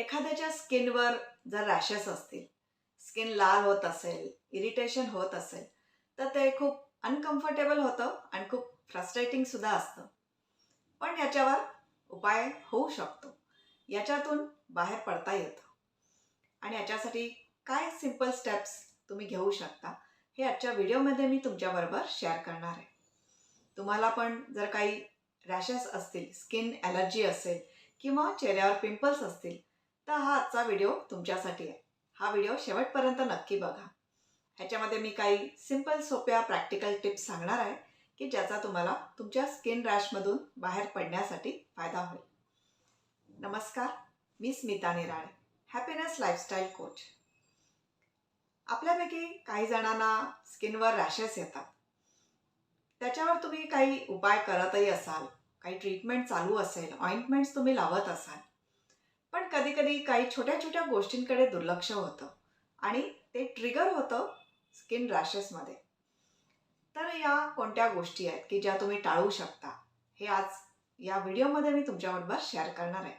एखाद्याच्या स्किनवर जर रॅशेस असतील स्किन लाल होत असेल इरिटेशन होत असेल तर ते खूप अनकम्फर्टेबल होतं आणि खूप फ्रस्ट्रेटिंग सुद्धा असतं. पण याच्यावर उपाय होऊ शकतो. याच्यातून बाहेर पडता येतं. आणि याच्यासाठी काय सिंपल स्टेप्स तुम्ही घेऊ शकता हे आजच्या व्हिडिओमध्ये मी तुमच्याबरोबर शेअर करणार आहे. तुम्हाला पण जर काही रॅशेस असतील स्किन ॲलर्जी असेल किंवा चेहऱ्यावर पिंपल्स असतील तर हा आजचा व्हिडिओ तुमच्यासाठी आहे. हा व्हिडिओ शेवटपर्यंत नक्की बघा. ह्याच्यामध्ये मी काही सिंपल सोप्या प्रॅक्टिकल टिप्स सांगणार आहे की ज्याचा तुम्हाला तुमच्या स्किन रॅशमधून बाहेर पडण्यासाठी फायदा होईल. नमस्कार मी Smita Nirale happiness lifestyle coach आपल्यापैकी काही जणांना स्किनवर रॅशेस येतात. त्याच्यावर तुम्ही काही उपाय करतही असाल काही ट्रीटमेंट चालू असेल ऑइंटमेंट्स तुम्ही लावत असाल पण कधी कधी काही छोट्या छोट्या गोष्टींकडे दुर्लक्ष होतं आणि ते ट्रिगर होतं स्किन रॅशेसमध्ये तर या कोणत्या गोष्टी आहेत की ज्या तुम्ही टाळू शकता हे आज या व्हिडिओमध्ये मी तुमच्याबरोबर शेअर करणार आहे.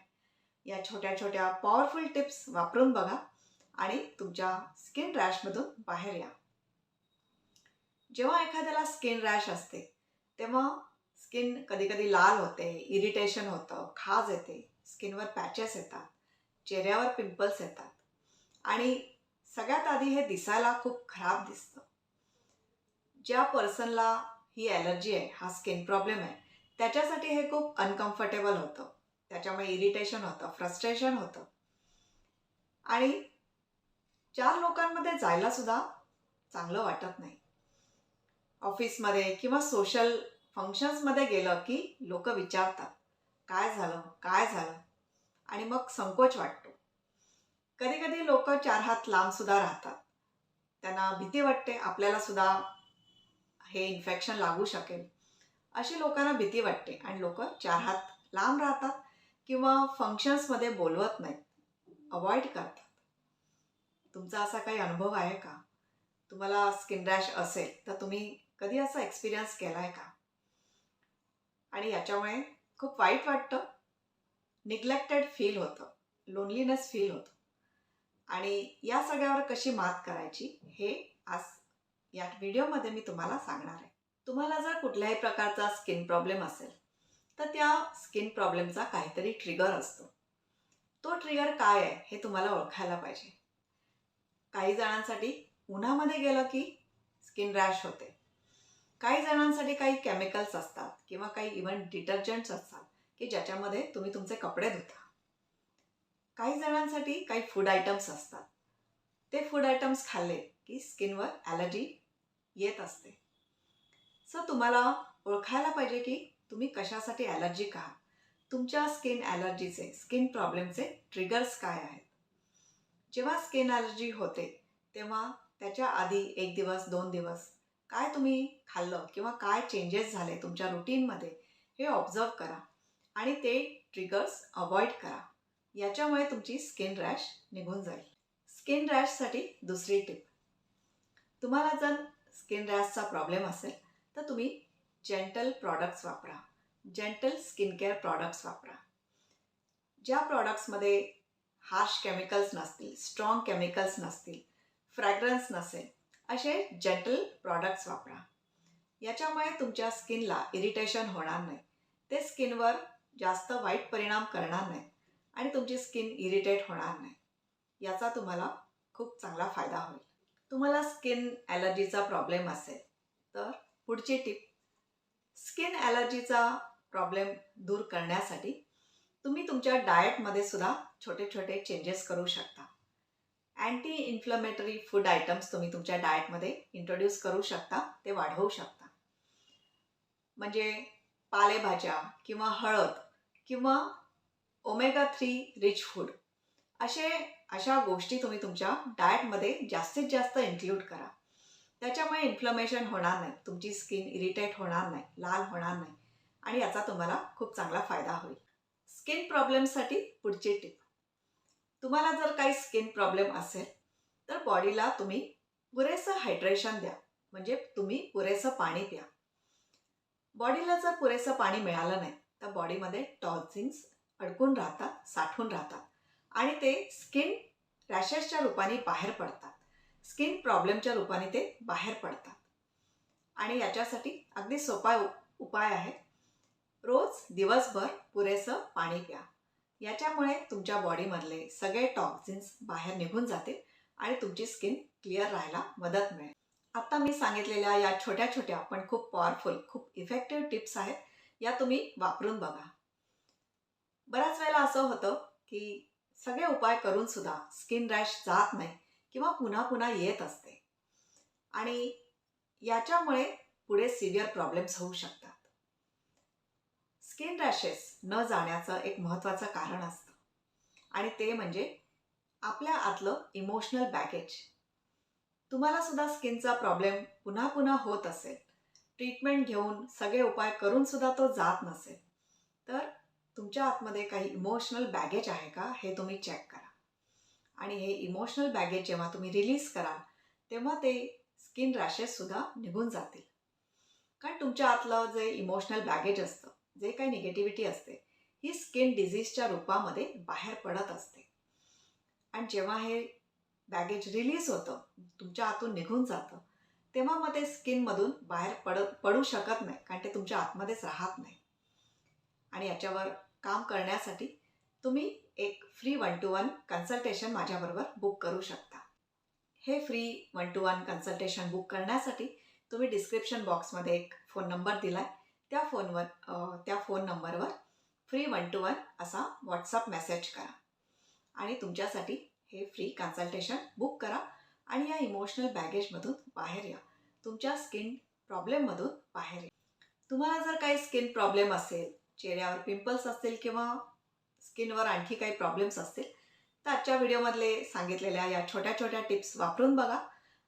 या छोट्या छोट्या पॉवरफुल टिप्स वापरून बघा आणि तुमच्या स्किन रॅशमधून बाहेर या. जेव्हा एखाद्याला स्किन रॅश असते तेव्हा स्किन कधी कधी लाल होते इरिटेशन होतं खाज येते. स्किनवर पॅचेस येतात चेहऱ्यावर पिंपल्स येतात आणि सगळ्यात आधी हे दिसायला खूप खराब दिसतं. ज्या पर्सनला ही ॲलर्जी आहे हा स्किन प्रॉब्लेम आहे त्याच्यासाठी हे खूप अनकम्फर्टेबल होतं. त्याच्यामुळे इरिटेशन होतं फ्रस्ट्रेशन होतं. आणि चार लोकांमध्ये जायला सुद्धा चांगलं वाटत नाही. ऑफिसमध्ये किंवा सोशल फंक्शन्समध्ये गेलं की लोक विचारतात काय झालं? काय झालं? आणि मग संकोच वाटतो. कधी कधी लोक चार हात लांब सुद्धा राहतात. त्यांना भीती वाटते आपल्याला सुद्धा हे इन्फेक्शन लागू शकेल. अशी लोकांना भीती वाटते आणि लोक चार हात लांब राहतात किंवा फंक्शन्समध्ये बोलवत नाहीत. अवॉइड करतात. तुमचा असा काही अनुभव आहे का? तुम्हाला स्किन रॅश असेल तर तुम्ही कधी असा एक्सपिरियन्स केला आहे का? आणि याच्यामुळे खूप वाईट वाटतं. निग्लेक्टेड फील होतं. लोनलीनेस फील होतं. आणि या सगळ्यावर कशी मात करायची हे आज या व्हिडिओमध्ये मी तुम्हाला सांगणार आहे. तुम्हाला जर कुठल्याही प्रकारचा स्किन प्रॉब्लेम असेल तर त्या स्किन प्रॉब्लेमचा काहीतरी ट्रिगर असतो. तो ट्रिगर काय आहे हे तुम्हाला ओळखायला पाहिजे. काही जणांसाठी उन्हामध्ये गेलं की स्किन रॅश होते. काही जणांसाठी काही केमिकल्स असतात किंवा काही इव्हन डिटर्जंट्स असतात की ज्याच्यामध्ये तुम्ही तुमचे कपडे धुता. काही जणांसाठी काही फूड आयटम्स असतात. ते फूड आयटम्स खाल्ले की स्किनवर ॲलर्जी येत असते. सो तुम्हाला ओळखायला पाहिजे की तुम्ही कशासाठी ॲलर्जी का तुमच्या स्किन ॲलर्जीचे स्किन प्रॉब्लेमचे ट्रिगर्स काय आहेत? जेव्हा स्किन ॲलर्जी होते तेव्हा त्याच्या आधी एक दिवस दोन दिवस काय तुम्ही खाल्लं किंवा काय चेंजेस झाले तुमच्या रुटीनमध्ये हे ऑब्झर्व करा. आणि ते ट्रिगर्स अवॉइड करा. याच्यामुळे तुमची स्किन रॅश निघून जाईल. स्किन रॅशसाठी दुसरी टिप तुम्हाला जर स्किन रॅशचा प्रॉब्लेम असेल तर तुम्ही जेंटल प्रॉडक्ट्स वापरा. जेंटल स्किन केअर प्रॉडक्ट्स वापरा. ज्या प्रॉडक्ट्समध्ये हार्श केमिकल्स नसतील स्ट्रॉंग केमिकल्स नसतील फ्रॅग्रन्स नसेल असे जेंटल प्रॉडक्ट्स वापरा. याच्यामुळे तुमच्या स्किनला इरिटेशन होणार नाही. ते स्किनवर जास्त वाईट परिणाम करणार नाही आणि तुमची स्किन इरिटेट होणार नाही. याचा तुम्हाला खूप चांगला फायदा होईल. तुम्हाला स्किन ॲलर्जीचा प्रॉब्लेम असेल तर पुढची टिप स्किन ॲलर्जीचा प्रॉब्लेम दूर करण्यासाठी तुम्ही तुमच्या डाएटमध्ये सुद्धा छोटे छोटे चेंजेस करू शकता. अँटी इन्फ्लमेटरी फूड आयटम्स तुम्ही तुमच्या डाएटमध्ये इंट्रोड्यूस करू शकता ते वाढवू शकता. म्हणजे पालेभाज्या किंवा हळद किंवा ओमेगा थ्री रिच फूड असे अशा गोष्टी तुम्ही तुमच्या डाएटमध्ये जास्तीत जास्त इन्क्ल्यूड करा. त्याच्यामुळे इन्फ्लमेशन होणार नाही तुमची स्किन इरिटेट होणार नाही लाल होणार नाही आणि याचा तुम्हाला खूप चांगला फायदा होईल. स्किन प्रॉब्लेमसाठी पुढची टिप तुम्हाला जर काही स्किन प्रॉब्लेम असेल तर बॉडीला तुम्ही पुरेसं हायड्रेशन द्या. म्हणजे तुम्ही पुरेसं पाणी प्या. बॉडीला जर पुरेसं पाणी मिळालं नाही तर बॉडीमध्ये टॉक्झिन्स अडकून राहतात साठून राहतात. आणि ते स्किन रॅशेसच्या रूपाने बाहेर पडतात. स्किन प्रॉब्लेमच्या रूपाने ते बाहेर पडतात. आणि याच्यासाठी अगदी सोपा उपाय आहे. रोज दिवसभर पुरेसं पाणी प्या. याच्यामुळे तुमच्या बॉडीमधले सगळे टॉक्झिन्स बाहेर निघून जातील आणि तुमची स्किन क्लिअर राहायला मदत मिळेल. आता मी सांगितलेल्या या छोट्या छोट्या पण खूप पॉवरफुल खूप इफेक्टिव्ह टिप्स आहेत या तुम्ही वापरून बघा. बऱ्याच वेळेला असं होतं की सगळे उपाय करून सुद्धा स्किन रॅश जात नाही किंवा पुन्हा पुन्हा येत असते. आणि याच्यामुळे पुढे सिव्हिअर प्रॉब्लेम्स होऊ शकतात. स्किन रॅशेस न जाण्याचं एक महत्त्वाचं कारण असतं. आणि ते म्हणजे आपल्या आतलं इमोशनल बॅगेज. तुम्हाला सुद्धा स्किनचा प्रॉब्लेम पुन्हा पुन्हा होत असेल. ट्रीटमेंट घेऊन सगळे उपाय करून सुद्धा तो जात नसेल. तर तुमच्या आतमध्ये काही इमोशनल बॅगेज आहे का हे तुम्ही चेक करा. आणि हे इमोशनल बॅगेज जेव्हा तुम्ही रिलीज कराल तेव्हा ते स्किन रॅशेससुद्धा निघून जातील. कारण तुमच्या आतलं जे इमोशनल बॅगेज असतं जे काही निगेटिव्हिटी असते ही स्किन डिझीजच्या रूपामध्ये बाहेर पडत असते. आणि जेव्हा हे बॅगेज रिलीज होतं तुमच्या आतून निघून जातं तेव्हा मग ते स्किनमधून बाहेर पड पडू शकत नाही कारण ते तुमच्या आतमध्येच राहत नाही. आणि याच्यावर काम करण्यासाठी तुम्ही एक free one to one consultation माझ्याबरोबर बुक करू शकता. हे free one to one consultation book करण्यासाठी तुम्ही डिस्क्रिप्शन बॉक्समध्ये एक फोन नंबर दिलाय. त्या फोनवर त्या फोन नंबरवर फ्री वन टू वन असा व्हॉट्सअप मेसेज करा. आणि तुमच्यासाठी हे फ्री कन्सल्टेशन बुक करा आणि या इमोशनल बॅगेजमधून बाहेर या. तुमच्या स्किन प्रॉब्लेममधून बाहेर या. तुम्हाला जर काही स्किन प्रॉब्लेम असेल चेहऱ्यावर पिंपल्स असतील किंवा स्किनवर आणखी काही प्रॉब्लेम्स असतील तर आजच्या व्हिडिओमधले सांगितलेल्या या छोट्या छोट्या टिप्स वापरून बघा.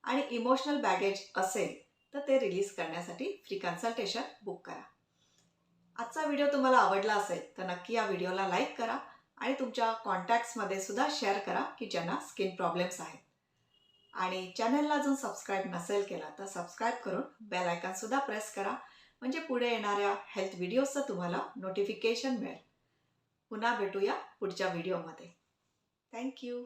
आणि इमोशनल बॅगेज असेल तर ते रिलीज करण्यासाठी फ्री कन्सल्टेशन बुक करा. आजचा व्हिडिओ तुम्हाला आवडला असेल तर नक्की या व्हिडिओला लाईक करा आणि तुमच्या कॉन्टॅक्ट्समध्ये सुद्धा शेअर करा की ज्यांना स्किन प्रॉब्लेम्स आहेत. आणि चॅनलला अजून सबस्क्राईब नसेल केला तर सबस्क्राईब करून बेल आयकॉनसुद्धा प्रेस करा. म्हणजे पुढे येणाऱ्या हेल्थ व्हिडिओजचं तुम्हाला नोटिफिकेशन मिळेल. पुन्हा भेटूया पुढच्या व्हिडिओमध्ये. थँक्यू